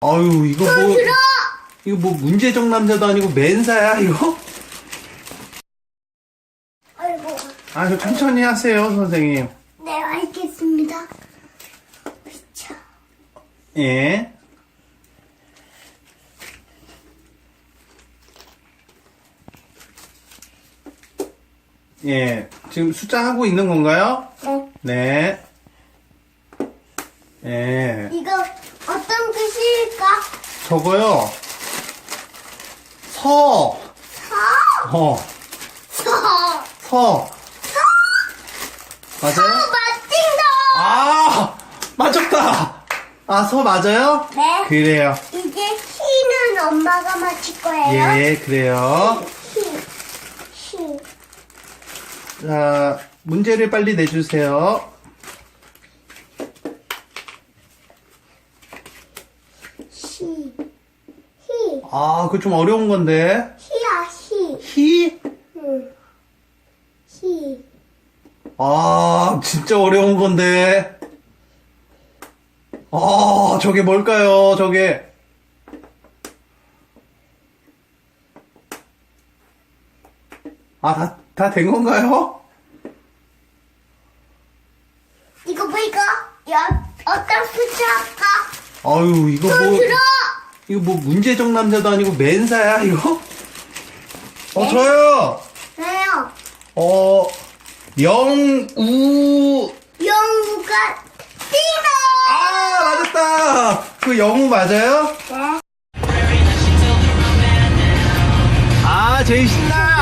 아유, 이거 뭐, 들어! 이거 뭐 문제적 남자도 아니고 맨사야, 이거? 아이고, 아유, 천천히 하세요, 선생님. 네, 알겠습니다. 으쌰. 예. 예. 지금 숫자 하고 있는 건가요? 네. 네. 예. 이거 어떤 글씨일까? 저거요. 서. 서, 어. 서, 서. 맞아요? 맞힌다! 아! 맞췄다! 아, 서 맞아요? 네. 그래요. 이제 시는 엄마가 맞힐 거예요. 예, 그래요. 시, 시. 자, 문제를 빨리 내주세요. 시, 히, 아, 그거 좀 어려운 건데. 히야, 히, 히? 응. 히, 아, 진짜 어려운 건데. 아, 저게 뭘까요, 저게. 아, 다, 다 된 건가요? 이거 뭐 이거? 여, 어떤 숫자 할까? 아유, 이거 또 뭐, 들어! 이거 뭐 문제적 남자도 아니고 맨사야, 이거? 어, 네? 저요! 왜요? 어, 영우, 영우가 뛰다! 아, 맞았다! 그 영우 맞아요? 네. 아, 제일 신나!